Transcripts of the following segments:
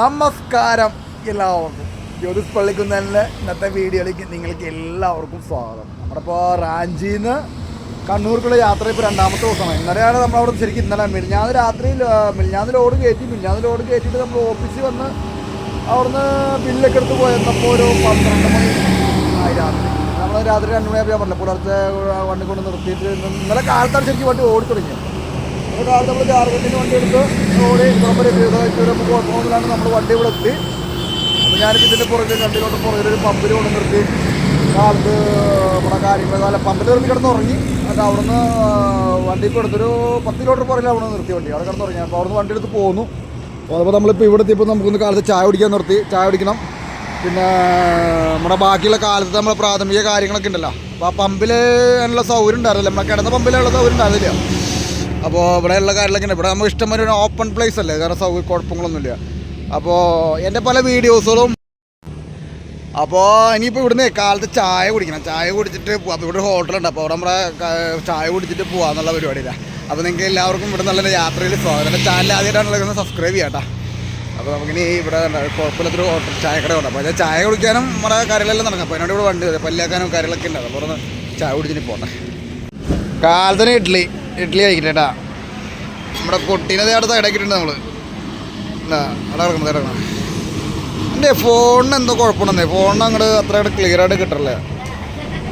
നമസ്കാരം എല്ലാവർക്കും. ജ്യോതിസ് പള്ളിക്കുന്നതിലെ ഇന്നത്തെ വീഡിയോയിലേക്ക് നിങ്ങൾക്ക് എല്ലാവർക്കും സ്വാഗതം. നമ്മളിപ്പോൾ റാഞ്ചിയിൽ നിന്ന് കണ്ണൂർക്കുള്ള യാത്ര ഇപ്പോൾ രണ്ടാമത്തെ ദിവസമാണ്. ഇന്നലെയാണ് നമ്മൾ അവിടെ ശരിക്കും ഇന്നലെ മിനിഞ്ഞാന്ന് രാത്രി മിനിഞ്ഞാന്ന് ലോഡ് കയറ്റി മിനിഞ്ഞാന്ന് ലോഡ് കയറ്റിയിട്ട് നമ്മൾ ഓഫീസിൽ വന്ന് അവിടുന്ന് ബില്ലൊക്കെ എടുത്ത് പോയപ്പോൾ ഒരു പന്ത്രണ്ട് മണി ആയി രാത്രി. നമ്മൾ രാത്രി രണ്ട് മണിയാകുമ്പോൾ പറഞ്ഞു പുലർച്ചെ വണ്ടി കൊണ്ട് നിർത്തിയിട്ട് ഇന്നലെ കാലത്താണ് ശരിക്കും വണ്ടി ഓടി തുടങ്ങിയത് ഒരു കാലത്ത് നമ്മൾ ജാർഖണ്ഡിന് വണ്ടി എടുത്ത് ഓടി നമ്മുടെ വീടായിട്ട് കുഴപ്പമൊന്നുമില്ലാണ്ട് നമ്മൾ വണ്ടി ഇവിടെ എത്തി അപ്പോൾ ഞാനിപ്പോൾ ഇതിന്റെ പുറകിൽ കണ്ടിലോട്ട് പുറകിൽ ഒരു പമ്പിൽ കൊണ്ട് നിർത്തി കാലത്ത് നമ്മുടെ കാര്യങ്ങൾ കാലം പമ്പിൽ നിർത്തി കിടന്നുറങ്ങി അത് അവിടുന്ന് വണ്ടി ഇപ്പോൾ എടുത്തൊരു പത്ത് കിലോമീറ്റർ പുറകിൽ അവിടെ നിർത്തി വണ്ടി അവിടെ കിടന്നുറങ്ങി അപ്പോൾ അവിടുന്ന് വണ്ടി എടുത്ത് പോന്നു അപ്പോൾ നമ്മളിപ്പോൾ ഇവിടെ എത്തിയപ്പോൾ നമുക്കൊന്ന് കാലത്ത് ചായ കുടിക്കാൻ നിർത്തി ചായ കുടിക്കണം പിന്നെ നമ്മുടെ ബാക്കിയുള്ള കാലത്ത് നമ്മുടെ പ്രാഥമിക കാര്യങ്ങളൊക്കെ ഉണ്ടല്ലോ അപ്പോൾ ആ പമ്പിൽ അതിനുള്ള സൗകര്യം ഉണ്ടായിരുന്നില്ല നമ്മളെ കിടന്ന പമ്പിലുള്ള സൗകര്യം ഉണ്ടായിരുന്നില്ല അപ്പോൾ ഇവിടെയുള്ള കാര്യങ്ങളൊക്കെ ഇവിടെ നമുക്ക് ഇഷ്ടം ഒരു ഓപ്പൺ പ്ലേസ് അല്ലേ? കാരണം സൗകര്യ കുഴപ്പങ്ങളൊന്നുമില്ല. അപ്പോൾ എന്റെ പല വീഡിയോസുകളും അപ്പോൾ ഇനിയിപ്പോൾ ഇവിടുന്ന് കാലത്ത് ചായ കുടിക്കണം. ചായ കുടിച്ചിട്ട് പോവാം. അപ്പോൾ ഇവിടെ ഹോട്ടലുണ്ട് അപ്പോൾ അവിടെ നമ്മുടെ ചായ കുടിച്ചിട്ട് പോകാമെന്നുള്ള പരിപാടിയില്ല. അപ്പോൾ നിങ്ങൾക്ക് എല്ലാവർക്കും ഇവിടെ നല്ല യാത്രയിൽ സ്വാഗതം. എന്റെ ചാനൽ ആദ്യമായിട്ടാണുള്ളത് സബ്സ്ക്രൈബ് ചെയ്യാം അപ്പോൾ നമുക്കിനി ഇവിടെ കുഴപ്പമില്ലാത്തൊരു ഹോട്ടൽ ചായക്കട ഉണ്ട് അപ്പോൾ ചായ കുടിക്കാനും നമ്മുടെ കാര്യങ്ങളെല്ലാം നടക്കാം. അപ്പോൾ എന്നോട് ഇവിടെ വണ്ടി വരും പല്ലിയാക്കാനും കാര്യങ്ങളൊക്കെ ഉണ്ട്. അപ്പോൾ ചായ കുടിച്ചിട്ട് പോകട്ടെ കാലത്തിന് ഇഡ്ഡലി ഇഡ്ഡലി കഴിക്കട്ടെ നമ്മുടെ കുട്ടീനെ അടുത്ത് ഇടയ്ക്കിട്ടുണ്ട് നമ്മൾ അല്ല അവിടെ കിടക്കണം കിടക്കണം എന്റെ ഫോണിന് എന്തോ കുഴപ്പമുണ്ടെന്നേ. ഫോണിന് അങ്ങോട്ട് അത്ര ക്ലിയർ ആയിട്ട് കിട്ടല്ലേ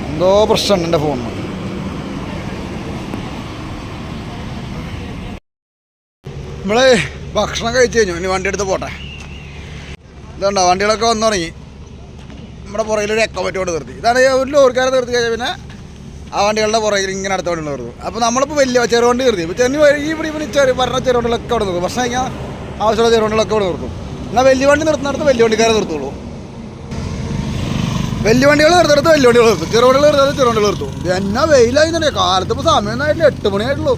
എന്തോ പ്രശ്നമുണ്ട് എന്റെ ഫോണിന് നമ്മൾ ഭക്ഷണം കഴിച്ചു കഴിഞ്ഞു. ഇനി വണ്ടി എടുത്ത് പോട്ടെ. ഇതുണ്ടോ? വണ്ടികളൊക്കെ വന്നു തുടങ്ങി നമ്മുടെ പുറകിലൊരു എക്കോ പറ്റി കൊണ്ട് നിർത്തി. ഇതാണ് ഒരു ലോറിക്കാരെ നിർത്തി കഴിഞ്ഞാൽ പിന്നെ ആ വണ്ടികളുടെ പുറകിൽ ഇങ്ങനെ അടുത്ത വണ്ടി നിർത്തും അപ്പോൾ നമ്മളിപ്പോൾ വലിയ ചെറുവണ്ടി നിർത്തി. ഇപ്പോൾ ചെറിയ ഈ ഇവിടെ ഇവിടെ ചെറിയ പറഞ്ഞ ചെറുവണ്ടികളൊക്കെ അവിടെ നിർത്തും. പക്ഷേ കഴിഞ്ഞാൽ ആവശ്യമുള്ള ചെറുവണ്ടികളൊക്കെ അവിടെ നിർത്തും. എന്നാൽ വലിയ വണ്ടി നിർത്തുന്നിടത്ത് വലിയ വണ്ടിക്കാരെ നിർത്തുള്ളൂ. വലിയ വണ്ടികൾ നിർത്തിടത്ത് വലിയ വണ്ടികൾ നിർത്തും. ചെറുവണ്ടികൾ നിർത്താതെ ചെറുവണ്ടികൾ നിർത്തും. എന്നാ വെയിലായി തന്നെ കാലത്ത് ഇപ്പോൾ സമയം ഒന്നായിട്ടില്ല എട്ട് മണിയായിട്ടുള്ളൂ.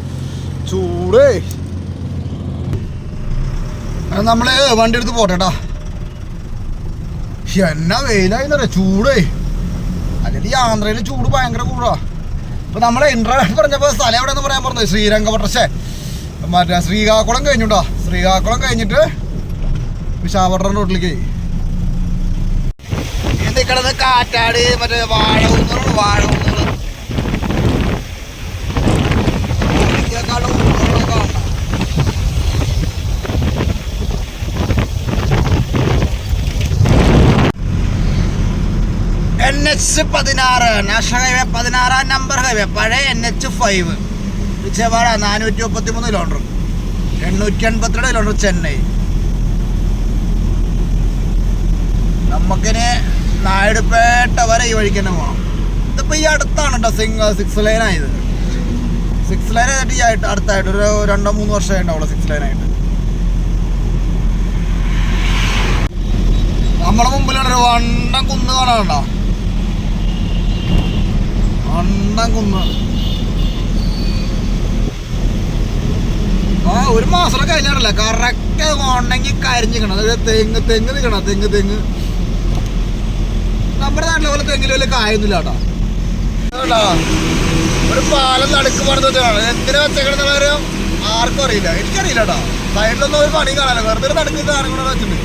ചൂടേ. നമ്മൾ വണ്ടി എടുത്ത് പോട്ടേട്ടാ എന്നാ വെയിലായി എന്നറിയാം ചൂടേ. അല്ലെങ്കിൽ ഈ ആന്ധ്രയിൽ ചൂട് ഭയങ്കര കൂടാ ഇപ്പൊ നമ്മളെ ഇന്റർവ്യൂ പറഞ്ഞപ്പോ സ്ഥലം എവിടെയെന്ന് പറയാൻ പറഞ്ഞത് ശ്രീരംഗപട്ടശേ മറ്റേ ശ്രീകാക്കുളം കഴിഞ്ഞുട്ടോ. ശ്രീകാക്കുളം കഴിഞ്ഞിട്ട് വിശാഖപട്ടണം റോട്ടിലേക്ക് കാറ്റാട് മറ്റേ വാഴ വാഴ എച്ച് പതിനാറ്. നാഷണൽ ഹൈവേ പതിനാറാം നമ്പർ ഹൈവേ പഴയ എൻ എച്ച് ഫൈവ് വിജയവാഡ നാനൂറ്റി മുപ്പത്തി മൂന്ന് കിലോമീറ്റർ എണ്ണൂറ്റി എൺപത്തിരണ്ട് കിലോമീറ്റർ ചെന്നൈ. നമുക്കിനി നായിടുപേട്ട വരെ ഈ വഴിക്ക് തന്നെ പോകണം ഇതിപ്പോൾ ഈ അടുത്താണ് കേട്ടോ സിംഗ് സിക്സ് ലൈൻ ആയത്. സിക്സ് ലൈൻ ആയിട്ട് ഈ ആയിട്ട് അടുത്തായിട്ട് ഒരു രണ്ടോ മൂന്ന് വർഷമായിട്ടുണ്ടാവുള്ളൂ സിക്സ് ലൈൻ ആയിട്ട്. നമ്മുടെ മുമ്പിലാണ് ഒരു വണ്ടം കുന്ന് കാണാനുണ്ടോ? വണ്ടം കുന്ന് ആ ഒരു മാസം കഴിഞ്ഞാണല്ല. കറക്റ്റ് ഉണ്ടെങ്കിൽ കരിഞ്ഞിക്കണം അതായത് തെങ്ങ് തെങ്ങ് നിൽക്കണം തെങ്ങ് തെങ്ങ്. നമ്മുടെ നാട്ടിലെ പോലെ തെങ്ങിൽ വലിയ കായൊന്നുമില്ല കേട്ടോ. ഒരു പാലം നടുക്ക് പണിത് വെച്ചാണ് എന്തിനാ വെച്ചേക്കണെന്നുള്ള കാര്യം ആർക്കും അറിയില്ല. എനിക്കറിയില്ല കേട്ടോ. സൈഡിലൊന്നും ഒരു പണി കാണാനോ വെറുതെ നടുക്ക് കൂടെ വെച്ചിട്ടുണ്ട്.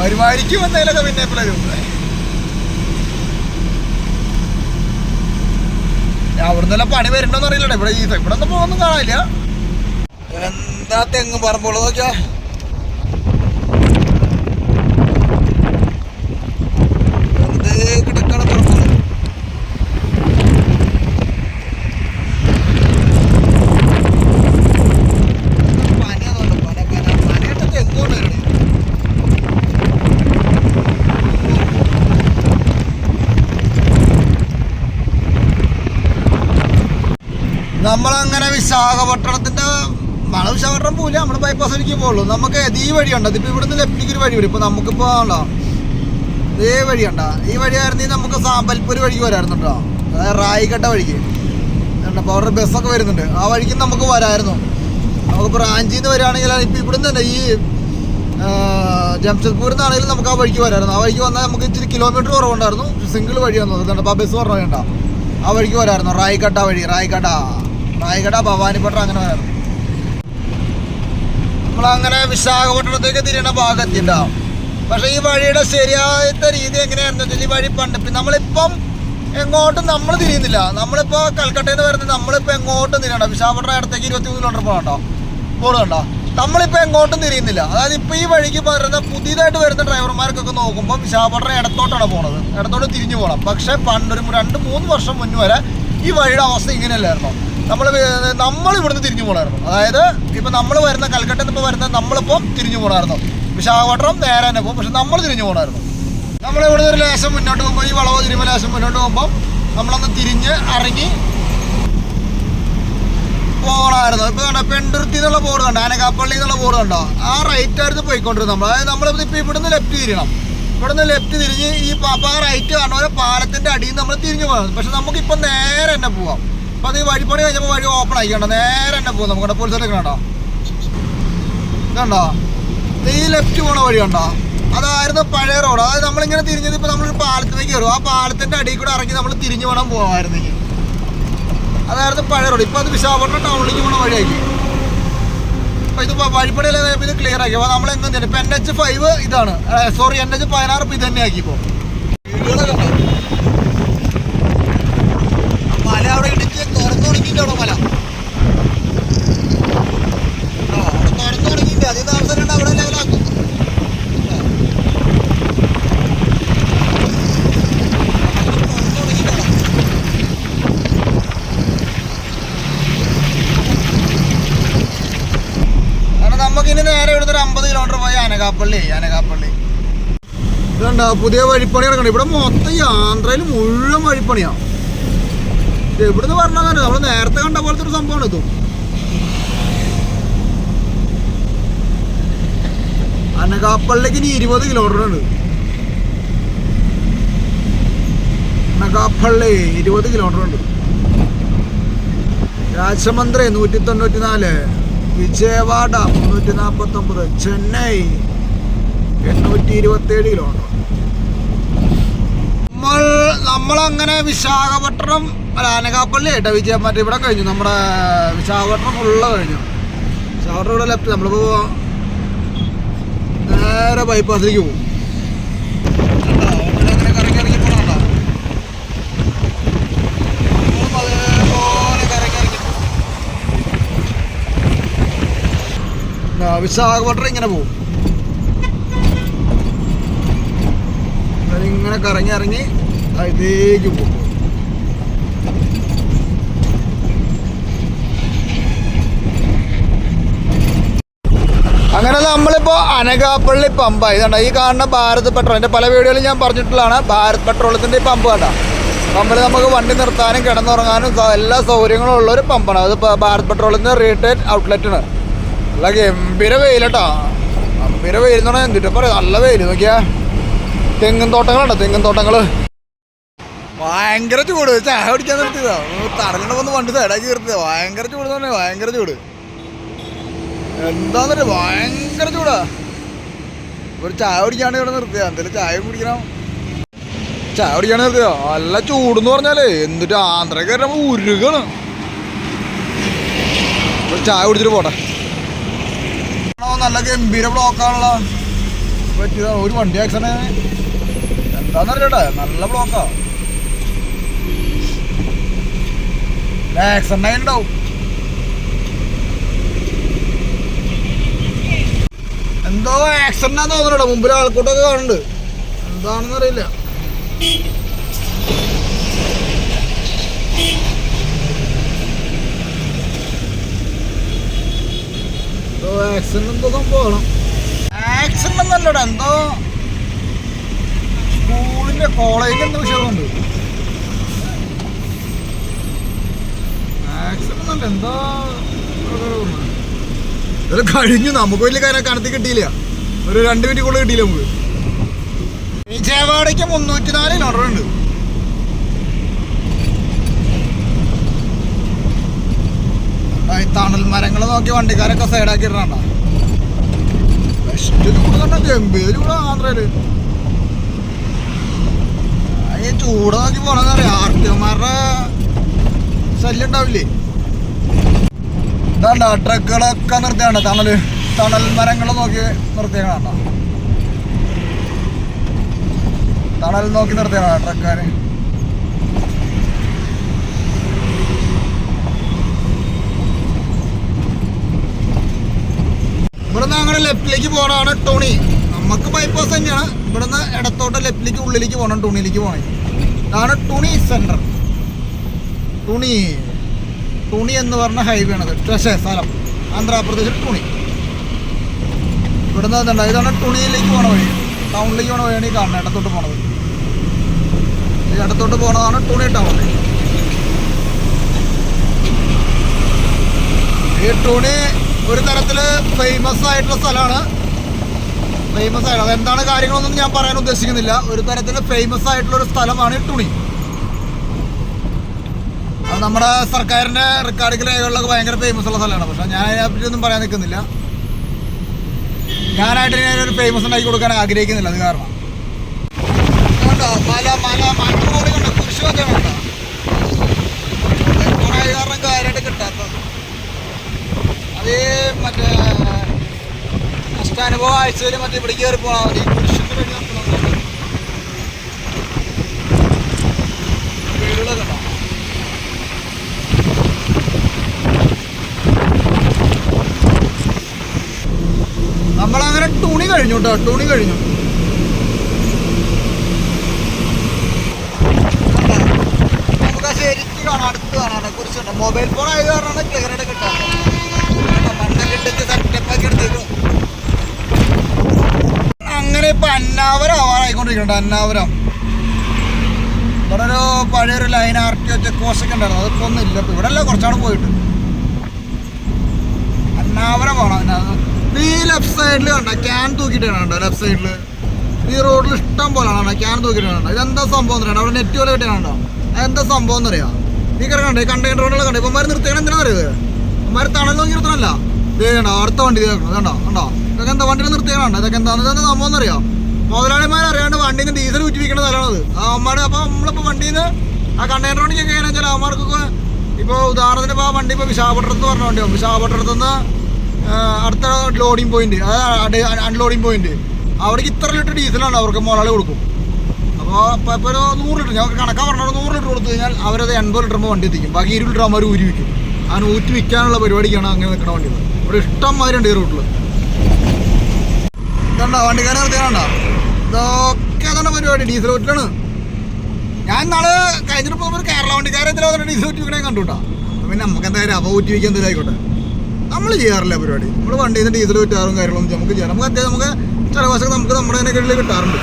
പരിപാടിക്കും എന്തെങ്കിലുമൊക്കെ പിന്നെ എപ്പോഴും അവിടുന്ന് പണി വരണ്ടോന്ന് അറിയില്ല ഇവിടെ ഇവിടെ ഒന്നും പോകുന്നും കാണാനില്ല. എന്താ തെങ്ങ് പറമ്പോൾ നോക്കിയാ? നമ്മളെ വിശാഖപട്ടണം പോവില്ല നമ്മൾ ബൈപ്പാസ് വഴിക്ക് പോകുള്ളൂ നമുക്ക് ഈ വഴിയുണ്ട് ഇതിപ്പോ ഇവിടുന്ന് ലെഫ്റ്റിലേക്ക് ഒരു വഴി വരും. ഇപ്പൊ നമുക്കിപ്പോ ഉണ്ടോ ഇതേ വഴിയുണ്ട ഈ വഴിയായിരുന്നെങ്കിൽ നമുക്ക് സാമ്പൽപ്പൂർ വഴിക്ക് വരായിരുന്നു കേട്ടോ. അതായത് റായിക്കട്ട വഴിക്ക്. അപ്പോൾ അവരുടെ ബസ്സൊക്കെ വരുന്നുണ്ട്. ആ വഴിക്ക് നമുക്ക് വരായിരുന്നു. നമുക്ക് റാഞ്ചിയിൽ നിന്ന് വരികയാണെങ്കിൽ ഇപ്പൊ ഇവിടുന്ന് തന്നെ ഈ ജംഷഡ്പൂരിൽ നിന്നാണെങ്കിലും നമുക്ക് ആ വഴിക്ക് വരായിരുന്നു. ആ വഴിക്ക് വന്നാൽ നമുക്ക് ഇച്ചിരി കിലോമീറ്റർ കുറവുണ്ടായിരുന്നു. സിംഗിൾ വഴിയാണെന്ന് തോന്നുന്നുണ്ട് അപ്പോൾ ആ ബസ് പറഞ്ഞു വേണ്ട ആ വഴിക്ക് വരായിരുന്നു. റായിക്കട്ട വഴി റായിക്കട്ട റായിക്കട്ട ഭവാനിപ്പട്ട അങ്ങനെ വേറെ നമ്മളങ്ങനെ വിശാഖപട്ടണത്തേക്ക് തിരിയണ ഭാഗത്തിണ്ടാവും പക്ഷേ ഈ വഴിയുടെ ശരിയായ രീതി എങ്ങനെയാണെന്ന് വെച്ചാൽ ഈ വഴി പണ്ട് നമ്മളിപ്പം എങ്ങോട്ടും നമ്മൾ തിരിയുന്നില്ല. നമ്മളിപ്പോൾ കൽക്കട്ടയിൽ നിന്ന് വരുന്നത് നമ്മളിപ്പോൾ എങ്ങോട്ടും തിരിയണ്ട. വിശാഖപട്ടണം അടുത്തേക്ക് ഇരുപത്തി മൂന്ന് കിലോമീറ്റർ പോകണ്ടോ പോകണ്ടോ കണ്ടോ നമ്മളിപ്പോൾ എങ്ങോട്ടും തിരിയുന്നില്ല. അതായത് ഇപ്പോൾ ഈ വഴിക്ക് വരുന്ന പുതിയതായിട്ട് വരുന്ന ഡ്രൈവർമാർക്കൊക്കെ നോക്കുമ്പോൾ വിശാഖപട്ടണം ഇടത്തോട്ടാണ് പോണത്. ഇടത്തോട്ട് തിരിഞ്ഞു പോകണം പക്ഷേ പണ്ടൊരു രണ്ട് മൂന്ന് വർഷം മുന്നേ വരെ ഈ വഴിയുടെ അവസ്ഥ ഇങ്ങനെയല്ലായിരുന്നു? നമ്മൾ നമ്മൾ ഇവിടുന്ന് തിരിഞ്ഞു പോകണമായിരുന്നു അതായത് ഇപ്പം നമ്മൾ വരുന്ന കൽക്കട്ടയിൽ ഇപ്പോൾ വരുന്ന നമ്മളിപ്പം തിരിഞ്ഞു പോകണമായിരുന്നു വിശാഖപട്ടണം നേരെ തന്നെ പോകും. പക്ഷെ നമ്മൾ തിരിഞ്ഞു പോകണമായിരുന്നു നമ്മൾ ഇവിടുന്ന് ഒരു ലേശം മുന്നോട്ട് പോകുമ്പോൾ ഈ വളവ് തിരുമ്പ ലേശം മുന്നോട്ട് പോകുമ്പോൾ നമ്മളൊന്ന് തിരിഞ്ഞ് ഇറങ്ങി പോകണമായിരുന്നു ഇപ്പോൾ കണ്ടോ പെണ്ടുരുത്തി എന്നുള്ള ബോർഡ് കണ്ടോ ആനക്കാപ്പള്ളി എന്നുള്ള ബോർഡ് കണ്ടോ? ആ റൈറ്റ് ആയിരുന്നു പോയിക്കൊണ്ടിരുന്നത് നമ്മൾ അതായത് നമ്മളിപ്പോൾ ഇപ്പം ഇവിടുന്ന് ലെഫ്റ്റ് തിരിയണം. ഇവിടുന്ന് ലെഫ്റ്റ് തിരിഞ്ഞ് ഈ പാപ്പ റൈറ്റ് കാണുന്ന പാലത്തിന്റെ അടിയിൽ നമ്മൾ തിരിഞ്ഞു പോകണം പക്ഷെ നമുക്കിപ്പം നേരെ തന്നെ പോവാം. അപ്പൊ അത് വഴിപ്പണി കഴിഞ്ഞപ്പോ വഴി ഓപ്പൺ ആയി കണ്ടോ? നേരെ തന്നെ പോകും നമുക്ക് പോലീസ് കണ്ടോ? കണ്ടോ? ഈ ലെഫ്റ്റ് പോണ വഴി കണ്ടോ? അതായിരുന്നു പഴയ റോഡ് അതായത് നമ്മളിങ്ങനെ തിരിഞ്ഞത് ഇപ്പൊ നമ്മളൊരു പാലത്തിലേക്ക് കയറും ആ പാലത്തിന്റെ അടിയിൽ കൂടെ ഇറങ്ങി നമ്മൾ തിരിഞ്ഞു വേണം പോകാമായിരുന്നെങ്കിൽ അതായിരുന്നു പഴയ റോഡ് ഇപ്പൊ അത് വിശാഖപട്ടണം ടൗണിലേക്ക് പോണ വഴിയാക്കി അപ്പൊ ഇത് വഴിപ്പടിയിലെ ഇത് ക്ലിയർ ആക്കി. അപ്പൊ നമ്മൾ എന്തെങ്കിലും ഇപ്പൊ എൻ എച്ച് ഫൈവ് ഇതാണ്. സോറി എൻ എച്ച് പതിനാറ് ഇത് തന്നെ ആക്കി ഇപ്പൊ. മല അവിടെ ഇടിച്ച് തുറന്നു തുടങ്ങിയിട്ടാണോ മല ആ, അവിടെ തുറന്നു തുടങ്ങിയില്ല അതേ താമസം അവിടെ ലെവലാക്കും തുറന്നു തുടങ്ങിയിട്ടാണോ കാരണം നമുക്ക് ഇനി നേരെ ഇവിടുത്തെ ഒരു അമ്പത് ആനകാപ്പള്ളി അനകാപ്പള്ളി അനകാപ്പള്ളി പുതിയ വഴിപ്പണി ഇറങ്ങണം ഇവിടെ മൊത്തം ആന്ധ്രയിൽ മുഴുവൻ വഴിപ്പണിയാ. ഇവിടുന്ന് പറഞ്ഞാൽ നമ്മൾ നേരത്തെ കണ്ട പോലത്തെ ഒരു സംഭവമാണ് ഇതും. അനകാപ്പള്ളിക്ക് ഇനി ഇരുപത് കിലോമീറ്റർ ഉണ്ട്. അനകാപ്പള്ളി ഇരുപത് കിലോമീറ്റർ ഉണ്ട്. രാജമന്ത്രി നൂറ്റി തൊണ്ണൂറ്റി നാല് വിജയവാഡ മുന്നൂറ്റി നാൽപ്പത്തി ഒമ്പത് ചെന്നൈ എണ്ണൂറ്റി ഇരുപത്തി ഏഴ് കിലോമീറ്റർ നമ്മൾ നമ്മളങ്ങനെ വിശാഖപട്ടണം അല്ല അനകാപ്പള്ളി ആയിട്ടാ വിജയ മറ്റേ ഇവിടെ കഴിഞ്ഞു. നമ്മുടെ വിശാഖപട്ടണം ഫുള്ള് കഴിഞ്ഞു. വിശാഖപട്ടണം ഇവിടെ ലെഫ്റ്റ് നമ്മളിപ്പോൾ നേരെ ബൈപ്പാസിലേക്ക് പോകും കണ്ടോ? ഇവിടെ അങ്ങനെ കറങ്ങി ഇറങ്ങി പോണ കണ്ടോ? നമ്മളും അതേപോലെ കറങ്ങി ഇറങ്ങി പോകും. ആ, വിശാഖപട്ടണം ഇങ്ങനെ പോകും ഇങ്ങനെ കറങ്ങി ഇറങ്ങി അതിലേക്ക് പോകും. അങ്ങനെ നമ്മളിപ്പോ അനകാപ്പള്ളി പമ്പ. ഇതുണ്ട് ഈ കാണുന്ന ഭാരത് പെട്രോൾ. എന്റെ പല വീഡിയോയിലും ഞാൻ പറഞ്ഞിട്ടുള്ളതാണ്. ഭാരത് പെട്രോളത്തിന്റെ ഈ പമ്പ് കണ്ട? പമ്പിൽ നമുക്ക് വണ്ടി നിർത്താനും കിടന്നുറങ്ങാനും എല്ലാ സൗകര്യങ്ങളും ഉള്ള ഒരു പമ്പാണ്. അത് ഭാരത് പെട്രോളിന്റെ റീറ്റെയിൽ ഔട്ട്ലെറ്റാണ്. നല്ല ഗംഭീര വെയിലട്ടോ. ഗംഭീര വെയിൽ എന്ന് പറഞ്ഞാൽ എന്തിട്ട് പറയാം? നല്ല വെയിൽ നോക്കിയാ. തെങ്ങും തോട്ടങ്ങളുണ്ടോ തെങ്ങും തോട്ടങ്ങൾ. ഭയങ്കര ചൂട്. ചായ കുടിക്കാൻ നിർത്തിയതാ. തടഞ്ഞിട്ട് വന്ന് വണ്ടി സൈഡാക്കി നിർത്തിയതാ. ഭയങ്കര ചൂട് പറഞ്ഞാൽ ഭയങ്കര ചൂട്. എന്താന്നറിയ? ഭയങ്കര ചൂടാ. ഒരു ചായ കുടിക്കാണ്ട് ഇവിടെ നിർത്തിയ എന്തായാലും ചായ കുടിക്കണം. ചായ പിടിക്കാണ് നിർത്തിയോ നല്ല ചൂടെന്ന് പറഞ്ഞാലേ എന്നിട്ട് ആന്ധ്രക്ക് വരുമ്പോ ഉരുകാണ്. ചായ കുടിച്ചിട്ട് പോട്ടെ. നല്ല ഗംഭീര ബ്ലോക്കാണല്ലോ പറ്റിയതാ ഒരു വണ്ടി ആക്സിഡന്റ് എന്താന്നറിയട്ടെ നല്ല ബ്ലോക്കാ ആക്സിഡന്റ് ആയിട്ടുണ്ടാവും എന്തോ ആക്സിഡന്റ് ആണെന്ന് തോന്നുന്നുണ്ടോ. മുമ്പിൽ ആൾക്കൂട്ടൊക്കെ കാണുന്നുണ്ട്. എന്താണെന്ന് അറിയില്ല എന്തോ ആക്സിഡന്റ് എന്തോ സംഭവമാണ്. ആക്സിഡന്റ് ഒന്നല്ലടാ എന്തോ സ്കൂളിന്റെ കോളേജിൽ എന്തോ വിഷയമുണ്ട്. ആക്സിഡന്റ് അല്ല എന്തോ ഇത് കഴിഞ്ഞു നമുക്ക് വലിയ കാര്യം കണത്തി കിട്ടിയില്ല. ഒരു രണ്ട് മിനിറ്റ് കൂടെ കിട്ടിയില്ല നമുക്ക്. വിജയവാഡയ്ക്ക് മുന്നൂറ്റി നാല് കിലോമീറ്റർ ഉണ്ട് ആ, ഈ തണൽ മരങ്ങൾ നോക്കി വണ്ടിക്കാരൊക്കെ സൈഡാക്കി ഇടണ്ട ബെസ്റ്റ് ചൂട് കണ്ട ഗംഭീര ആന്ധ്രയിൽ ഈ ചൂട് നോക്കി പോണെന്നറിയാം ആർട്ടിമാരുടെ ശല്യം ഉണ്ടാവില്ലേ? ഇതാണ്ട ട്രക്കുകളൊക്കെ നിർത്തിയാണ് തണൽ തണൽ മരങ്ങൾ നോക്കി നിർത്തിയാണ് തണൽ നോക്കി നിർത്തിയാണ് ട്രക്കാര് ഇവിടുന്ന് അങ്ങനെ ലെഫ്റ്റിലേക്ക് പോകണമാണ് ടോണി. നമുക്ക് ബൈപ്പാസ് തന്നെയാണ്. ഇവിടുന്ന് ഇടത്തോട്ട് ലെഫ്റ്റിലേക്ക് ഉള്ളിലേക്ക് പോകണം ടൂണിയിലേക്ക് പോകണം ഇതാണ് ടൂണി സെന്റർ ടൂണി. ടൂണി എന്ന് പറഞ്ഞ ഹൈവേ ആണത്. പക്ഷേ സ്ഥലം. ആന്ധ്രാപ്രദേശിൽ ടൂണി. ഇവിടുന്ന് ഇതാണ് ടൂണിയിലേക്ക് പോണ വഴി. ടൗണിലേക്ക് പോണ വഴിയാണ് ഈ കാണുന്നത്. ഇടത്തോട്ട് പോണത്. ഇടത്തോട്ട് പോണതാണ് ടൂണി ടൗൺ ഈ ടൂണി ഒരു തരത്തിൽ ഫേമസ് ആയിട്ടുള്ള സ്ഥലമാണ് ഫേമസ് ആയിട്ട്. അതെന്താണ് കാര്യങ്ങളൊന്നും ഞാൻ പറയാൻ ഉദ്ദേശിക്കുന്നില്ല. ഒരു തരത്തിൽ ഫേമസ് ആയിട്ടുള്ള ഒരു സ്ഥലമാണ് ടുണി അത് നമ്മുടെ സർക്കാരിന്റെ റെക്കോർഡിക് രേഖകളിലൊക്കെ ഭയങ്കര ഫേമസ് ഉള്ള സ്ഥലമാണ്. പക്ഷെ ഞാൻ അതിനെപ്പറ്റി ഒന്നും പറയാൻ നിൽക്കുന്നില്ല. ഞാനായിട്ട് ഒരു ഫേമസ് ഉണ്ടാക്കി കൊടുക്കാൻ ആഗ്രഹിക്കുന്നില്ല. അത് കാരണം. മല മല കണ്ടോ? കുരിശ് വെച്ചാൽ കണ്ടോ കാരണം കാര്യമായിട്ട് കിട്ടാത്തത്. അതേ മറ്റേ നഷ്ടാനുഭവം ആഴ്ചയിൽ മറ്റേ ഇവിടെ കയറി പോകണം ഉണ്ടോ? നമ്മളങ്ങനെ തുണി കഴിഞ്ഞു കേട്ടോ തുണി കഴിഞ്ഞു? നമുക്ക് ശരിക്ക് കാണാം അടുത്ത് കാണാനെ കുറിച്ചുണ്ട് മൊബൈൽ ഫോൺ ആയത് കാരണമാണ് ക്ലിയർ ആയിട്ട് മണ്ണൊക്കെ ഇട്ടിട്ട് സെറ്റപ്പ് ആക്കി എടുത്തേക്കും അങ്ങനെ ഇപ്പൊ അന്നാവരം ആവാറായിക്കൊണ്ടിരിക്കുന്നുണ്ട് അന്നാവരം. ഇവിടെ ഒരു പഴയൊരു line R T O check post ഒക്കെ ഉണ്ടായിരുന്നു. അതൊക്കെ ഒന്നും ഇല്ല. ഇപ്പൊ ഇവിടെ അല്ല കുറച്ചാണ് പോയിട്ട് അന്നാവരം പോകണം അതിനകത്ത് ഈ ലെഫ്റ്റ് സൈഡിൽ കണ്ട? ക്യാൻ തൂക്കിയിട്ടാണ് കണ്ടോ? ലെഫ്റ്റ് സൈഡിൽ ഈ റോഡിൽ ഇഷ്ടം പോലെ ആണ് ക്യാൻ തൂക്കിയിട്ടാണ് കണ്ടോ? ഇതെന്താ സംഭവം എന്ന് അറിയാം അവിടെ നെറ്റ് പോലെ കിട്ടിയാണ് കണ്ടോ? അതെന്താ സംഭവം എന്നറിയാം? ഈ കിടക്കണ്ടേ കണ്ടെയ്നർ റോഡുകൾ കണ്ടോ? ഇപ്പം നിർത്തിയാണ് എന്തിനാ അറിയത് അമ്മമാർ തണൽ നോക്കി നിർത്തണല്ല അടുത്ത വണ്ടി കേട്ടോ കണ്ടോ ഇതൊക്കെ എന്താ വണ്ടിയിൽ നിർത്തിയാണ് ഇതൊക്കെ എന്താ എന്താ സംഭവം അറിയാം മുതലാളിമാർ അറിയാണ്ട് വണ്ടിയിൽ നിന്ന് ഡീസൽ കുറ്റിപ്പിക്കുന്ന സ്ഥലമാണത്. ആ അമ്മമാർ അപ്പോൾ നമ്മളിപ്പോൾ വണ്ടിയിൽ നിന്ന് ആ കണ്ടെയ്നർ വണ്ടി എങ്ങനെയാണെന്ന് വെച്ചാൽ അവന്മാർക്കൊക്കെ ഇപ്പോൾ ഉദാഹരണത്തിന് ഇപ്പോൾ ആ വണ്ടി ഇപ്പോൾ വിശാഖപട്ടണത്ത് പറഞ്ഞ വണ്ടിയാവും വിശാഖപട്ടണത്ത് നിന്ന് അടുത്ത ലോഡിങ് പോയിന്റ് അതായത് അൺലോഡിങ് പോയിന്റ് അവിടേക്ക് ഇത്ര ലിറ്റർ ഡീസലാണ് അവർക്ക് മുതലാളി കൊടുക്കും. അപ്പോൾ ഇപ്പോൾ ഇപ്പോൾ ഒരു നൂറ് ലിറ്റർ ഞങ്ങൾക്ക് കണക്കാ പറഞ്ഞാൽ നൂറ് ലിറ്റർ കൊടുത്തു കഴിഞ്ഞാൽ അവരത് എൺപത് ലിറ്റർ വണ്ടി എത്തിക്കും. ബാക്കി ഇരുപത് ലിറ്റർ അവർ ഊരി വിൽക്കും അങ്ങനെ ഊറ്റി വിൽക്കാനുള്ള പരിപാടിക്കാണ് അങ്ങനെ നിൽക്കുന്ന വണ്ടി ഇവിടെ ഇഷ്ടം മാതിരി ഉണ്ട് ഈ റൂട്ടിൽ കണ്ടോ വണ്ടിക്കാരെ നിർത്തിയാണോ ഇതൊക്കെ അതാണ് പരിപാടി ഡീസൽ ഊറ്റിലാണ് ഞാൻ നാളെ കഴിഞ്ഞിട്ട് പോകുമ്പോൾ കേരള വണ്ടിക്കാരെ എന്തെങ്കിലും ഡീസൽ കണ്ടു കണ്ടുട്ടാ. പിന്നെ നമുക്ക് എന്തായാലും അവ ഊറ്റി വയ്ക്കാൻ എന്തെങ്കിലും ആയിക്കോട്ടെ. നമ്മൾ ചെയ്യാറില്ല പരിപാടി. നമ്മൾ വണ്ടിയിൽ നിന്ന് ഡീസൽ വിറ്റാറും കാര്യങ്ങളൊന്നും നമുക്ക് ചെയ്യാം നമുക്ക് അത്യാവശ്യം നമുക്ക് ചില വശം നമുക്ക് നമ്മുടെ തന്നെ കീഴിൽ കിട്ടാറുണ്ട്.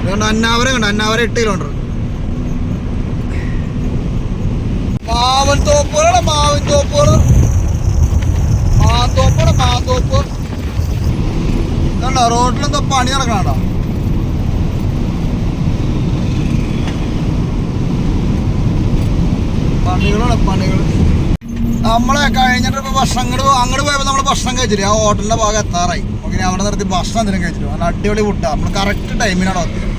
അതുകൊണ്ട് അന്നാവരെ കണ്ട. അന്നാവരെ എട്ട് കിലോമീറ്റർ മാവൻ തോപ്പുകളാണ് മാവൻ തോപ്പുകൾ മാന്തോപ്പാണ് മാന്തോപ്പ്. കണ്ടോ റോഡിലെന്തോ പണി നടക്കണോ പണികളാണ് പണികൾ. നമ്മളെ കഴിഞ്ഞിട്ട് ട്രിപ്പ് ഭക്ഷണം അങ്ങോട്ട് അങ്ങോട്ട് പോയപ്പോൾ നമ്മൾ ഭക്ഷണം കഴിച്ചില്ല? ആ ഹോട്ടലിന്റെ ഭാഗം എത്താറായി. അങ്ങനെ അവിടെ നിർത്തി ഭക്ഷണം എന്തെങ്കിലും കഴിച്ചിട്ടു നല്ല അടിപൊളി ഫുഡാണ് നമ്മൾ കറക്റ്റ് ടൈമിനാണ് എത്തിയത്.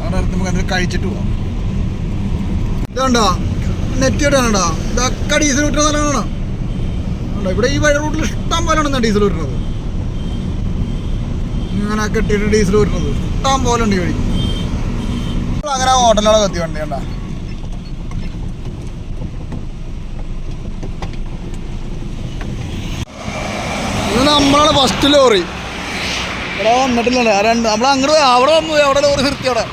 അവിടെ നിർത്തി നമുക്ക് എന്തെങ്കിലും കഴിച്ചിട്ട് പോവാം ഇതുണ്ടോ? നെറ്റ് കിട്ടാനുണ്ടോ ഇതൊക്കെ ഡീസൽ കിട്ടുന്ന സ്ഥലമാണ്? ഉണ്ടോ? ഇവിടെ ഈ വഴി റൂട്ടിൽ ഇഷ്ടം പോലെ ആണ് ഡീസൽ വരുന്നത്. ഇങ്ങനെ കെട്ടിയിട്ട് ഡീസൽ വരുന്നത്. ഇഷ്ടം പോലെ ഉണ്ട് ഈ വഴി. അങ്ങനെ ഹോട്ടലുകളെ കത്തി വണ്ടി കണ്ടോ? നമ്മളാണ് ഫസ്റ്റ് ലോറി. ഇവിടെ വന്നിട്ടില്ല രണ്ട് നമ്മൾ അങ്ങോട്ട് അവിടെ വന്നു അവിടെ ലോറി നിർത്തി അവിടെ.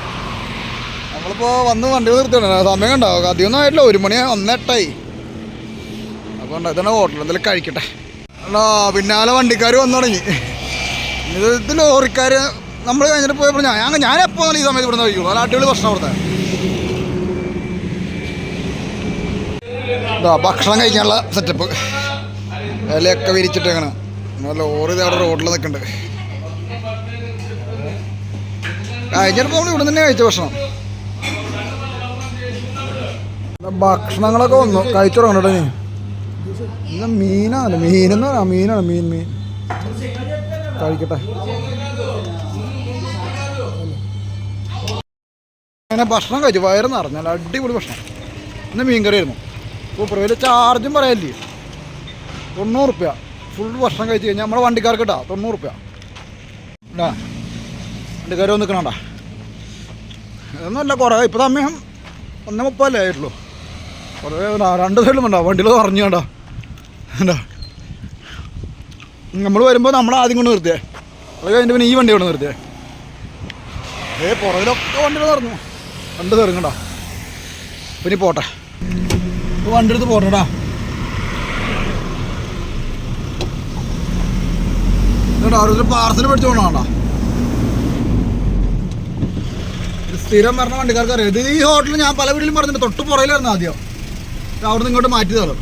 നമ്മളിപ്പോ വന്ന് വണ്ടി നിർത്തിയാണ് സമയം കണ്ടോ? അധികമൊന്നും ആയിട്ടില്ല. ഒരു മണി ഒന്നെട്ടായി ഉണ്ട് ഇതാണ് ഹോട്ടൽ എന്തെങ്കിലും കഴിക്കട്ടെ. അല്ലോ പിന്നാലെ വണ്ടിക്കാർ വന്നു തുടങ്ങി. ഇത് ഇത് ലോറിക്കാർ നമ്മൾ കഴിഞ്ഞിട്ട് പോയപ്പോൾ ഞാൻ ഞാൻ എപ്പോൾ ഈ സമയത്ത് ഇവിടുന്ന് കഴിക്കുള്ളൂ നല്ല അടിപൊളി ഭക്ഷണം അവിടുത്തെ. ഇതാ ഭക്ഷണം കഴിക്കാനുള്ള സെറ്റപ്പ് ഇലയൊക്കെ അങ്ങനെ. ലോറി അവിടെ റോഡിൽ നിൽക്കുന്നുണ്ട് കഴിഞ്ഞപ്പോൾ നമ്മൾ ഇവിടെ തന്നെ കഴിച്ച ഭക്ഷണം. ഭക്ഷണങ്ങളൊക്കെ വന്നു. കഴിച്ചു തുടങ്ങട്ടോ നീ മീനാണ് മീനെന്ന് പറയാം മീനാണ് മീൻ മീൻ. കഴിക്കട്ടെ. അങ്ങനെ ഭക്ഷണം കഴിച്ചു വയറ് നിറഞ്ഞാൽ അടിപൊളി ഭക്ഷണം. ഇന്ന് മീൻ കറി ആയിരുന്നു സൂപ്പർ വലിയ ചാർജും പറയാനില്ലേ തൊണ്ണൂറ് റുപ്യ ഫുൾ ഭക്ഷണം കഴിച്ച് കഴിഞ്ഞാൽ നമ്മുടെ വണ്ടിക്കാർക്ക് കേട്ടോ. തൊണ്ണൂറ് റുപ്യ ഇതാ. വണ്ടിക്കാർ വന്ന് നിൽക്കണണ്ട ഇതൊന്നുമല്ല കുറേ ഇപ്പോൾ സമയം ഒന്നേ മുപ്പതല്ലേ ആയിട്ടുള്ളൂ. കുറേ രണ്ട് സൈഡിലും ഉണ്ടോ? വണ്ടിയിൽ പറഞ്ഞു കണ്ടോ? എന്താ നമ്മൾ വരുമ്പോൾ നമ്മൾ ആദ്യം കൊണ്ട് നിർത്തിയേ. അത് കഴിഞ്ഞിട്ട് പിന്നെ ഈ വണ്ടി കൊണ്ട് നിർത്തിയേ. ഏ പുറകിലൊക്കെ വണ്ടികൾ നിറഞ്ഞു രണ്ട് കണ്ടോ? പിന്നെ പോട്ടെ. വണ്ടി എടുത്ത് പോട്ടടാ. പാർസൽ പാർസൽ കൊണ്ടാ? സ്ഥിരം പറഞ്ഞ വണ്ടിക്കാർക്ക് അറിയാം ഇത് ഈ ഹോട്ടലിൽ ഞാൻ പല വീട്ടിലും പറഞ്ഞിട്ടുണ്ട്. തൊട്ട് പുറയിലായിരുന്നു ആദ്യം. അവിടുന്ന് ഇങ്ങോട്ട് മാറ്റി തരും.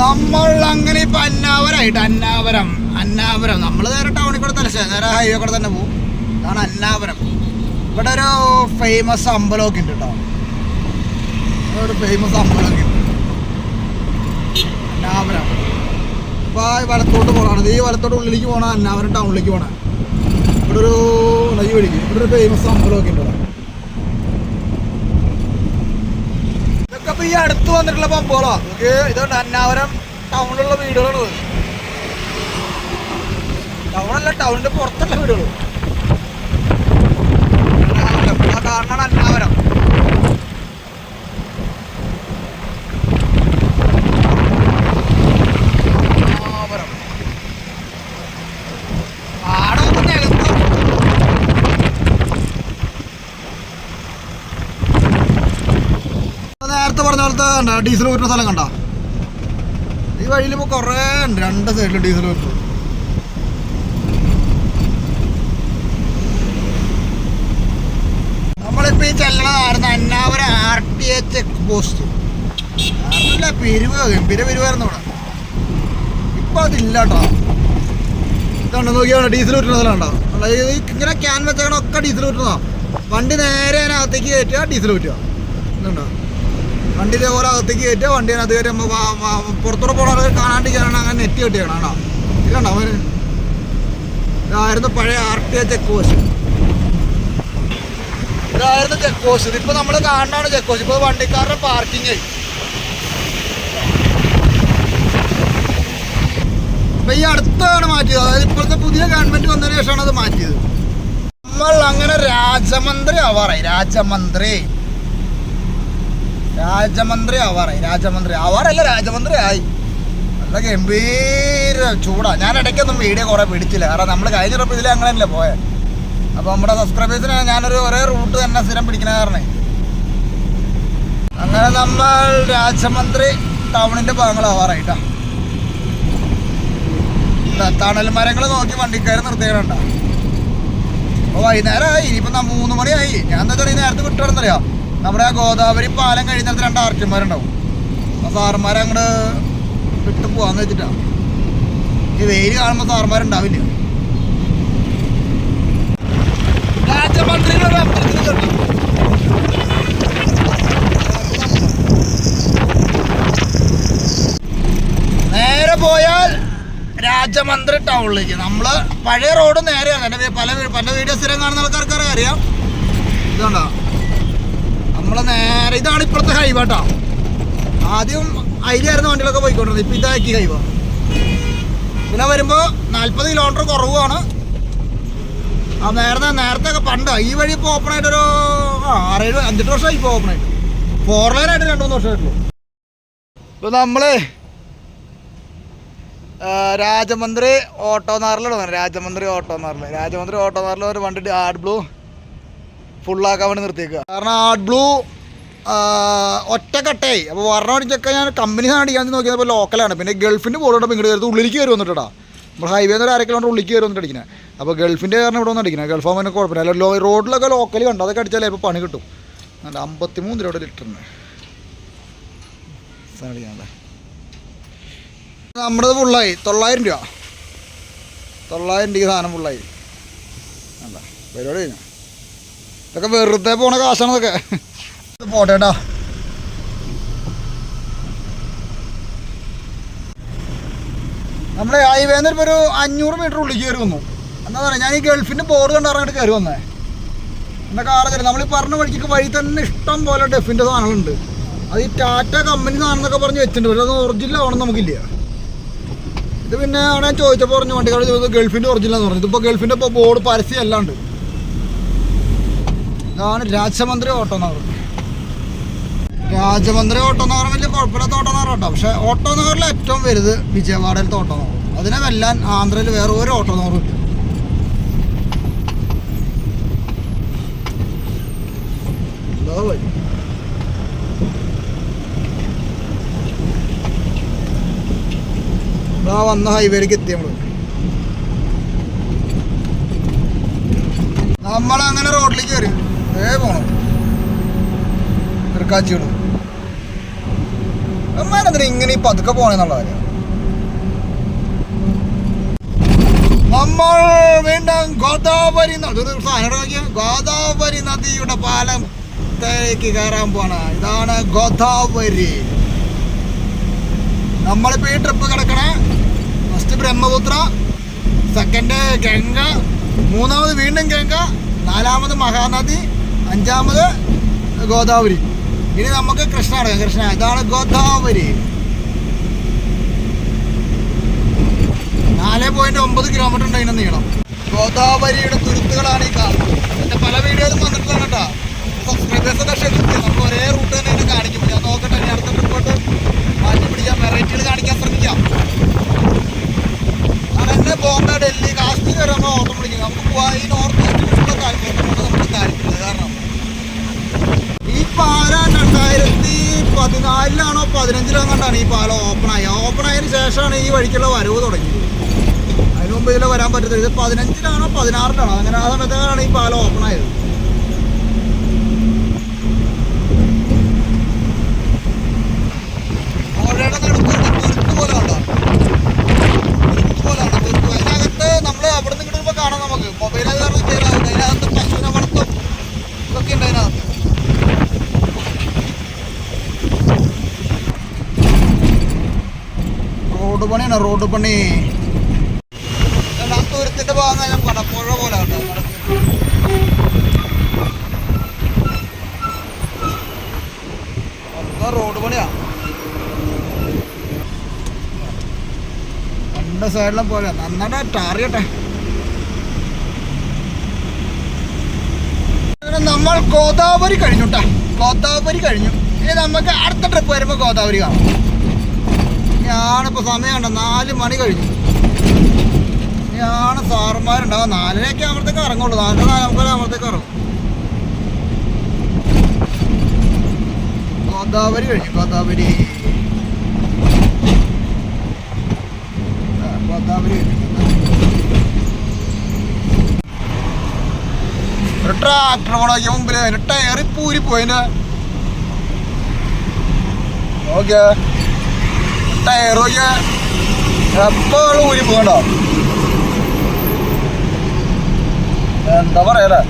നമ്മൾ അങ്ങനെ ഇപ്പൊ അന്നാവരായിട്ട് അന്നാവരം അന്നാവരം. നമ്മൾ നേരെ ടൗണിൽ കൂടെ തന്നെ നേരെ ഹൈവേ കൂടെ തന്നെ പോകും അതാണ് അന്നാവരം. ഇവിടെ ഒരു ഫേമസ് അമ്പലമൊക്കെ ഉണ്ട് കേട്ടോ ഒരു ഫേമസ് അമ്പലമൊക്കെ ഉണ്ട്. അന്നാവരം. അപ്പോൾ വലത്തോട്ട് പോകണം ഈ വലത്തോട്ട് ഉള്ളിലേക്ക് പോകണം അന്നാവരം ടൗണിലേക്ക് പോകണം ഇവിടെ ഒരു നൈ വഴിക്ക്. ഇവിടെ ഒരു ഫേമസ് അമ്പലമൊക്കെ ഉണ്ട് ഇവിടെ ഇതൊക്കെ ഇപ്പൊ ഈ അടുത്ത് വന്നിട്ടുള്ള പമ്പുകളോ നമുക്ക് ഇതുകൊണ്ട് അന്നാവരം ടൗണിലുള്ള വീടുകളാണ് ടൗണല്ല ടൗണിന്റെ പുറത്തുള്ള. ആ കാണാണ് അന്നാവരം. നേരത്തെ കണ്ടോ? ഡീസൽ ഊറ്റുന്ന സ്ഥലം കണ്ട? ഈ വഴിയിൽ ഇപ്പോൾ കുറേ ഉണ്ട്. രണ്ട് സൈഡിൽ ഡീസൽ ഊറ്റും നമ്മളിപ്പോൾ ഈ ചെല്ലണതായിരുന്നു Annavara R T H check post കാരണമില്ല പിരിവ് ഗംഭീര പിരിവായിരുന്നു ഇവിടെ. ഇപ്പൊ അതില്ല കേട്ടോ ഇതുണ്ട് നോക്കിയാണ്? ഡീസൽ ഊറ്റുന്ന സ്ഥലം ഉണ്ടോ അല്ല, ഇങ്ങനെ ക്യാൻ വെച്ചേക്കണൊക്കെ ഡീസൽ ഊറ്റുന്നതാ. വണ്ടി നേരെ അതിനകത്തേക്ക് കയറ്റുക ഡീസൽ ഊറ്റുക. ഇതുണ്ടോ? വണ്ടി ഓരോ അകത്തേക്ക് കയറ്റുക വണ്ടി കയറ്റുമ്പോൾ പുറത്തൂടെ പോകണത് കാണാണ്ടിരിക്കാനാണ് അങ്ങനെ നെറ്റ് കെട്ടിയാണ് കേട്ടോ. ഇത് കണ്ടോ അവർ? ഇതായിരുന്നു പഴയ ആർ ടി ചെക്ക് പോസ്റ്റ് ഇതായിരുന്നു ചെക്ക് പോസ്റ്റ് ഇതിപ്പോൾ നമ്മൾ കാണാണ് ചെക്ക് പോസ്റ്റ് ഇപ്പോൾ വണ്ടിക്കാരുടെ പാർക്കിംഗ് ആയി അപ്പൊ ഈ അടുത്താണ് മാറ്റിയത്. അതായത് ഇപ്പോഴത്തെ പുതിയ ഗവൺമെന്റ് വന്നതിന് ശേഷമാണ് അത് മാറ്റിയത്. നമ്മൾ അങ്ങനെ രാജമന്ത്രി ആവാറായി രാജമന്ത്രി. രാജമന്ത്രി ആവാറായി. രാജമന്ത്രി ആവാറല്ല രാജമന്ത്രി ആയി. നല്ല ഗംഭീര ചൂടാ. ഞാൻ ഇടയ്ക്കൊന്നും വീഡിയോ കുറേ പിടിച്ചില്ല. കാരണം നമ്മൾ കഴിഞ്ഞ ട്രിപ്പ് ഇതിൽ അങ്ങനെയല്ലേ പോയത് അപ്പോൾ നമ്മുടെ സബ്സ്ക്രൈബേഴ്സിന് ഞാനൊരു ഒരേ റൂട്ട് തന്നെ സ്ഥിരം പിടിക്കുന്ന കാരണേ. അങ്ങനെ നമ്മൾ രാജമന്ത്രി ടൗണിന്റെ ഭാഗങ്ങളാവാറായിട്ടാ തണൽ മരങ്ങൾ നോക്കി വണ്ടിക്കാർ നിർത്തിയിട്ടുണ്ടോ അപ്പോൾ വൈകുന്നേരമായി ഇനിയിപ്പോൾ മൂന്ന് മണിയായി. ഞാൻ എന്താ ഈ നേരത്തെ വിട്ടുകിടന്നറിയാം നമ്മുടെ ആ ഗോദാവരി പാലം കഴിയുന്നിടത്ത് രണ്ട് ആർട്ടിമാരുണ്ടാവും ആ സാറന്മാരെ അങ്ങോട്ട് വിട്ടു പോവാന്ന് വെച്ചിട്ടാ. ഈ വെയിൽ കാണുമ്പോൾ സാറന്മാരുണ്ടാവില്ല. നേരെ പോയാൽ രാജമന്ത്രി ടൗണിലേക്ക്. നമ്മൾ പഴയ റോഡ് നേരെയാണ്. എന്റെ പല പല സ്ഥിരം കാണുന്ന ആൾക്കാർക്ക് അറിയാം ഇതുണ്ടോ? നമ്മൾ നേരെ ഇതാണ് ഇപ്പോഴത്തെ ഹൈവേ കേട്ടോ. ആദ്യം അതിലായിരുന്നു വണ്ടികളൊക്കെ പോയിക്കൊണ്ടിരുന്നത്. ഇപ്പം ഇതാക്കി ഹൈവ. പിന്നെ വരുമ്പോൾ നാൽപ്പത് കിലോമീറ്റർ കുറവാണ്. ആ നേരത്തെ നേരത്തെ ഒക്കെ പണ്ട്. ഈ വഴി ഇപ്പോൾ ഓപ്പൺ ആയിട്ടൊരു ആറേഴ് അഞ്ചെട്ട് വർഷമായി ഇപ്പോൾ ഓപ്പൺ ആയിട്ട്. ഫോർ ലൈൻ ആയിട്ട് രണ്ട് മൂന്ന് വർഷമായിട്ടുള്ളൂ. ഇപ്പോൾ നമ്മൾ രാജമന്ത്രി ഓട്ടോനാറിലാണ് രാജമന്ത്രി ഓട്ടോ ഓട്ടോനാറിൽ രാജമന്ത്രി ഓട്ടോ ഓട്ടോനാറിൽ ഒരു വണ്ടി ആഡ് ബ്ലൂ ഫുള്ളാക്കാൻ വേണ്ടി നിർത്തിയേക്കുക കാരണം ആർട്ട് ബ്ലൂ ഒറ്റക്കട്ടയായി അപ്പോൾ വർണം അടിച്ചൊക്കെ ഞാൻ കമ്പനി സാധനം അടിക്കാൻ നോക്കിയപ്പോൾ ലോക്കലാണ് പിന്നെ ഗൾഫിന്റെ ബോർഡ് ഇങ്ങോട്ട് കയറി ഉള്ളിലേക്ക് കയറി വന്നിട്ടാ. നമ്മൾ ഹൈവേന്ന് ഒരു അര ഉള്ളിലേക്ക് കയറി വന്നിട്ട് അടിക്കുന്നത് അപ്പോൾ ഗൾഫിന്റെ കാരണം ഇവിടെ വന്ന് അടിക്കുന്നത് ഗൾഫ് ആകുമ്പോൾ കുഴപ്പമില്ല. അല്ല റോഡിലൊക്കെ ലോക്കലി കണ്ടു? അതൊക്കെ അടിച്ചാലേ ഇപ്പോൾ പണി കിട്ടും. നല്ല അമ്പത്തി മൂന്ന് രൂപയുടെ ലിറ്ററിന് സാധനം അടിക്കാനല്ലേ നമ്മുടെ ഫുള്ളായി തൊള്ളായിരം രൂപ. തൊള്ളായിരം രൂപ സാധനം ഫുള്ളായി അല്ല പരിപാടി കഴിഞ്ഞു? ഇതൊക്കെ വെറുതെ പോണ കാശാണ് ഇതൊക്കെ ഇത് പോട്ടെ കേട്ടോ. നമ്മുടെ ഹൈവേന്ന് ഇപ്പോൾ ഒരു അഞ്ഞൂറ് മീറ്റർ ഉള്ളിൽ കയറി വന്നു. എന്താ പറയുക ഞാൻ ഈ ഗൾഫിന്റെ ബോർഡ് കണ്ട് ഇറങ്ങിയിട്ട് കയറി വന്നേ. എന്റെ കാറ് നമ്മൾ ഈ പറഞ്ഞ വഴിക്ക് വഴി തന്നെ ഇഷ്ടം പോലെ ഡെഫിന്റെ സാധനങ്ങളുണ്ട്. അത് ഈ ടാറ്റ കമ്പനി സാധനമൊക്കെ പറഞ്ഞ് വെച്ചിട്ടുണ്ട്. പക്ഷേ അത് ഒറിജിനൽ ആവണം നമുക്കില്ല. ഇത് പിന്നെ അവിടെ ചോദിച്ചപ്പോൾ പറഞ്ഞു വണ്ടിക്കാട് ചോദിച്ചത് ഗൾഫിന്റെ ഒറിജിനൽ എന്ന് പറഞ്ഞു. ഇതിപ്പോൾ ഗൾഫിന്റെ ഇപ്പോൾ ബോർഡ് പരസ്യം എല്ലാം ഉണ്ട്. ഇതാണ് രാജമന്ത്രി ഓട്ടോ നഗർ രാജമന്ത്രി ഓട്ടോ വലിയ കുഴപ്പമില്ലാത്ത ഓട്ടോ നഗർ കേട്ടോ പക്ഷേ ഓട്ടോ ഏറ്റവും വലുത് വിജയവാഡയിലത്തെ ഓട്ടോ അതിനെ വെല്ലാൻ ആന്ധ്രയിൽ വേറെ ഒരു ഓട്ടോ. ഇതാ വന്ന ഹൈവേയിലേക്ക് എത്തി നമ്മൾ. നമ്മളങ്ങനെ റോഡിലേക്ക് കയറി ഏ പോണം. തൃക്കാച്ചിയോട് അമ്മാരെന്തിനാ ഇങ്ങനെ ഈ പതുക്കെ പോണെന്നുള്ള കാര്യം? നമ്മൾ വീണ്ടും ഗോദാവരി ഗോദാവരി നദിയുടെ പാലം തേക്ക് കയറാൻ പോണ ഇതാണ് ഗോദാവരി. നമ്മളിപ്പോ ഈ ട്രിപ്പ് കിടക്കണ. ഫസ്റ്റ് ബ്രഹ്മപുത്ര സെക്കൻഡ് ഗംഗ മൂന്നാമത് വീണ്ടും ഗംഗ നാലാമത് മഹാനദി അഞ്ചാമത് ഗോദാവരി. ഇനി നമുക്ക് കൃഷ്ണ അടക്കാം കൃഷ്ണ ഇതാണ് ഗോദാവരി. നാല് പോയിന്റ് ഒമ്പത് കിലോമീറ്റർ ഉണ്ട് അതിന് നീളം. ഗോദാവരിയുടെ തുരുത്തുകളാണ് ഈ കാണുന്നത്. എന്റെ പല വീഡിയോയിലും വന്നിട്ടുള്ളതാണ് കേട്ടോ. സബ്സ്ക്രൈബേഴ്സ് ഒക്കെ ക്ഷണിച്ചു നമുക്ക് ഒരേ റൂട്ട് തന്നെ എന്നെ കാണിക്കും ഞാൻ നോക്കട്ടെ ഇനി അടുത്ത ട്രിപ്പോട്ട് മാറ്റി പിടിക്കാം വെറൈറ്റികൾ കാണിക്കാൻ ശ്രമിക്കാം അതെന്നെ ബോംബെ ഡൽഹി കാശ്മീർ വരെ നമ്മൾ ഓട്ടം പിടിക്കും നമുക്ക് പോവാ ഈ നോർത്ത് ഈസ്റ്റിലുള്ള താല്പര്യമുണ്ട് നമുക്ക് കാര്യമില്ല കാരണം ഈ പാലം രണ്ടായിരത്തി പതിനാലിലാണോ പതിനഞ്ചിലാണോ കണ്ടാണ് ഈ പാലം ഓപ്പൺ ആയി ഓപ്പൺ ആയതിനു ശേഷമാണ് ഈ വഴിക്കുള്ള വരവ് തുടങ്ങിയത് അതിന് മുമ്പ് പറ്റത്തില്ല ഇത് പതിനഞ്ചിലാണോ? പതിനാറിലാണോ? അങ്ങനെ ആ സമയത്താണ് ഈ പാലം ഓപ്പൺ ആയത്. ഓഴയുടെ നടുക്ക് ഒരു തുരുത്ത് പോലെ കണ്ടോ? തുരുത്ത് പോലെ കണ്ടോ? തുരുത്ത്. അതിനകത്ത് നമ്മൾ അവിടെ നിന്ന് ഇങ്ങോട്ട് വരുമ്പോൾ കാണാം നമുക്ക്. മൊബൈൽ അത് കാരണം ചെയ്യാം. അതിനകത്ത് പശുവിനെ വളർത്തും. ഇതൊക്കെ ഉണ്ട് അതിനകത്ത്. റോഡ് പണിയാണ് റോഡ് പണി. ആ തുരുത്തിന്റെ ഭാഗം ഞാൻ പോലെ കണ്ടോ മൊത്തം റോഡ് പണിയാ. രണ്ട് സൈഡിലും പോലെ. നന്നായിട്ട് ടാറിയട്ടെ. നമ്മൾ ഗോദാവരി കഴിഞ്ഞുട്ടാ ഗോദാവരി കഴിഞ്ഞു. ഇനി നമുക്ക് അടുത്ത ട്രിപ്പ് വരുമ്പോൾ ഗോദാവരി കാണാം. ഞാനിപ്പോൾ സമയമുണ്ട്. നാല് മണി കഴിഞ്ഞു. ഞാൻ സാറന്മാരുണ്ടാവും നാലരയൊക്കെ ആകുമ്പോഴത്തേക്ക് ഇറങ്ങുള്ളൂ. നാലര നാലാമത്തെ ആകുമ്പോഴത്തേക്ക് ഇറങ്ങും. ഗോദാവരി കഴിഞ്ഞു. ഗോദാവരി. ഗോദാവരി ഒരു ട്രാക്ടർ പോണോക്കിയ മുമ്പിൽ അതിന് ടയറി പൂരി പോയിന്. ഓക്കെ ടയർ നോക്കിയ. എപ്പോഴും ഊരി പോകണ്ടോ? എന്താ പറയലേ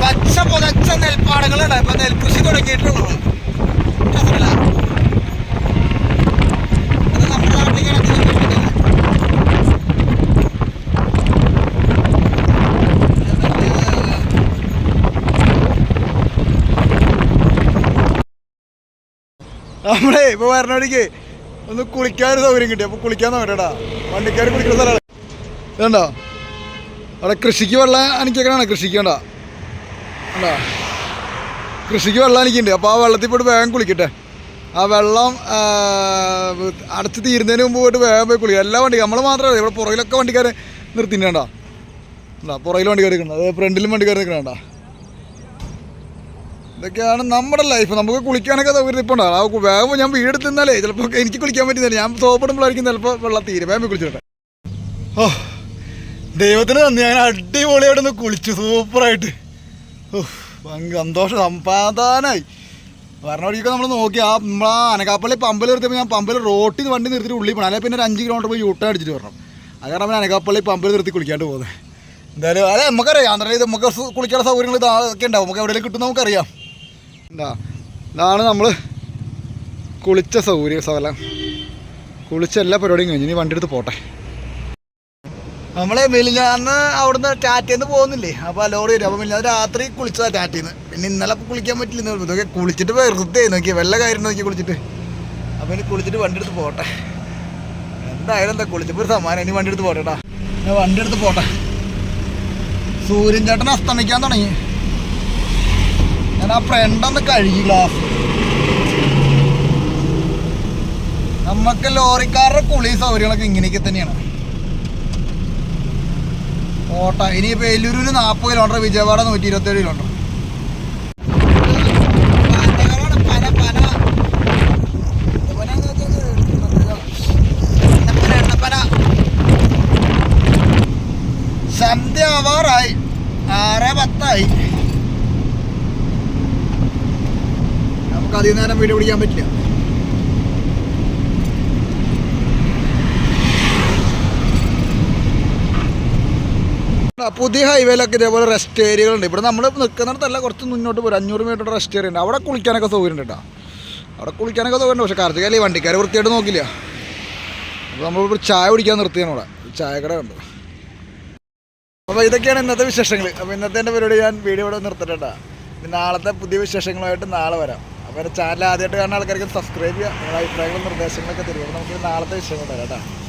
പച്ച പുതച്ച നെൽപ്പാടങ്ങളുണ്ട് ഇപ്പൊ നെൽകൃഷി തുടങ്ങിയിട്ടുള്ളത്. നമ്മളെ ഇപ്പൊ വരണവഴിക്ക് ഒന്ന് കുളിക്കാൻ ഒരു സൗകര്യം കിട്ടി. അപ്പൊ കുളിക്കാൻ നോക്കട്ടാ വണ്ടിക്കാർ കുളിക്കുന്ന സ്ഥലമാണ് ഇതുണ്ടോ? അവിടെ കൃഷിക്ക് വെള്ളം അനിക്കാണ് കൃഷിക്ക് വേണ്ട. കണ്ടോ കൃഷിക്ക് വെള്ളം അനിക്കുന്നുണ്ട് അപ്പോൾ ആ വെള്ളത്തിൽ പോയിട്ട് വേഗം കുളിക്കട്ടെ. ആ വെള്ളം അടച്ച് തീരുന്നതിന് മുമ്പ് പോയിട്ട് വേഗം പോയി കുളിക്കുക എല്ലാ വണ്ടി നമ്മൾ മാത്രമല്ല ഇവിടെ പുറകിലൊക്കെ വണ്ടിക്കാർ നിർത്തിണ്ടാ പുറകിൽ വണ്ടിക്കാർ നിൽക്കണം അത് ഫ്രണ്ടിലും വണ്ടിക്കാർ നിൽക്കണണ്ട ഇതൊക്കെയാണ് നമ്മുടെ ലൈഫ് നമുക്ക് കുളിക്കാനൊക്കെ സൗകര്യം ഇപ്പോൾ ഉണ്ടാവും. ആ വേഗം ഞാൻ വീട് തിന്നാലേ ചിലപ്പോൾ എനിക്ക് കുളിക്കാൻ പറ്റുന്നില്ല. ഞാൻ സോപ്പിടുമ്പോഴായിരിക്കും ചിലപ്പോൾ വെള്ളം തീരെ. വേഗം കുളിച്ചിട്ടെ ഓ ദൈവത്തിന് നന്ദി. ഞാൻ അടിപൊളിയായിട്ട് കുളിച്ചു. സൂപ്പറായിട്ട് ഓ സന്തോഷം. സമ്പാദാനായി പറഞ്ഞ വഴിക്ക് നമ്മൾ നോക്കി. ആ നമ്മളാ അനകാപ്പള്ളി പമ്പിൽ നിർത്തിയപ്പോൾ ഞാൻ പമ്പിൽ റോട്ടിൽ നിന്ന് വണ്ടി നിർത്തിയിട്ട് ഉള്ളിൽ പോകണം അല്ലെങ്കിൽ പിന്നെ ഒരു അഞ്ച് കിലോമീറ്റർ പോയി യൂട്ടേൺ അടിച്ചിട്ട് വരണം. അത് കാരണം അനകാപ്പള്ളി പമ്പിൽ നിർത്തി കുളിക്കാണ്ട് പോകുന്നത് എന്തായാലും അതെ നമുക്കറിയാം. ആന്ധ്രയിൽ നമുക്ക് കുളിക്കാനുള്ള സൗകര്യങ്ങൾ ഇതൊക്കെ ഉണ്ടാവും. നമുക്ക് എവിടെയെങ്കിലും കിട്ടും നമുക്കറിയാം. എന്താ ഇതാണ് നമ്മൾ കുളിച്ച സൗകര്യ സ്ഥലം കുളിച്ച എല്ലാ പരിപാടിയും കഴിഞ്ഞു ഇനി വണ്ടി എടുത്ത് പോട്ടെ. നമ്മളെ മിലിഞ്ഞാന്ന് അവിടുന്ന് ടാറ്റേന്ന് പോകുന്നില്ലേ? അപ്പോൾ ലോറി വരും. അപ്പോൾ മിലിഞ്ഞാന്ന് രാത്രി കുളിച്ചതാ ടാറ്റേന്ന്. പിന്നെ ഇന്നലെ കുളിക്കാൻ പറ്റില്ല ഇതൊക്കെ കുളിച്ചിട്ട് വെറുതെ നോക്കി വെള്ള കാര്യം നോക്കി കുളിച്ചിട്ട്. അപ്പോൾ ഇനി കുളിച്ചിട്ട് വണ്ടി എടുത്ത് പോട്ടെ. എന്തായാലും എന്താ കുളിച്ചപ്പോൾ ഒരു സമ്മാനം. ഇനി വണ്ടി എടുത്ത് പോട്ടെ കേട്ടാ ഞാൻ വണ്ടി എടുത്ത് പോട്ടെ. സൂര്യൻ ചേട്ടൻ അസ്തമിക്കാൻ തുടങ്ങി. ഞാൻ ആ ഫ്രണ്ടൊന്ന് കഴുകി ഗ്ലാസ് നമുക്ക് ലോറിക്കാരുടെ കുളി സൗകര്യങ്ങളൊക്കെ ഇങ്ങനെയൊക്കെ തന്നെയാണ്. ഓട്ട ഇനി വേലൂരിന് നാൽപ്പത് കിലോമീറ്റർ വിജയവാഡ നൂറ്റി ഇരുപത്തേഴ് കിലോമീറ്റർ പന പന സന്ധ്യ ആവാറായി. നമുക്ക് അധികം നേരം വീഡിയോ പിടിക്കാൻ പറ്റില്ല. പുതിയ ഹൈവേയിലൊക്കെ ഇതേപോലെ റെസ്റ്റ് ഏരിയകളുണ്ട് ഇവിടെ നമ്മൾ നിൽക്കുന്നിടത്തല്ല കുറച്ച് മുന്നോട്ട് പോരും. അഞ്ഞൂറ് മീറ്റർ റെസ്റ്റ് ഏരിയ ഉണ്ട്. അവിടെ കുളിക്കാനൊക്കെ സൗകര്യം കേട്ടോ. അവിടെ കുളിക്കാനൊക്കെ സൗകര്യം പക്ഷേ കാർത്തികല്ലേ വണ്ടിക്കാർ വൃത്തിയായിട്ട് നോക്കില്ല. അപ്പോൾ നമ്മളിപ്പോൾ ചായ കുടിക്കാൻ നിർത്തിയാണ് ഇവിടെ. ചായക്കട ഉണ്ട് അപ്പോൾ ഇതൊക്കെയാണ് ഇന്നത്തെ വിശേഷങ്ങൾ അപ്പോൾ ഇന്നത്തെ എന്റെ പരിപാടി ഞാൻ വീഡിയോ ഇവിടെ നിർത്തട്ടെ നാളത്തെ പുതിയ വിശേഷങ്ങളുമായിട്ട് നാളെ വരാം. അപ്പോൾ ചാനൽ ആദ്യമായിട്ട് കാണുന്ന ആൾക്കാർക്ക് സബ്സ്ക്രൈബ് ചെയ്യുക. നിങ്ങളുടെ അഭിപ്രായങ്ങളും നിർദ്ദേശങ്ങളൊക്കെ തരിക നമുക്ക് നാളത്തെ വിഷയം കൊണ്ടുവരാം കേട്ടോ.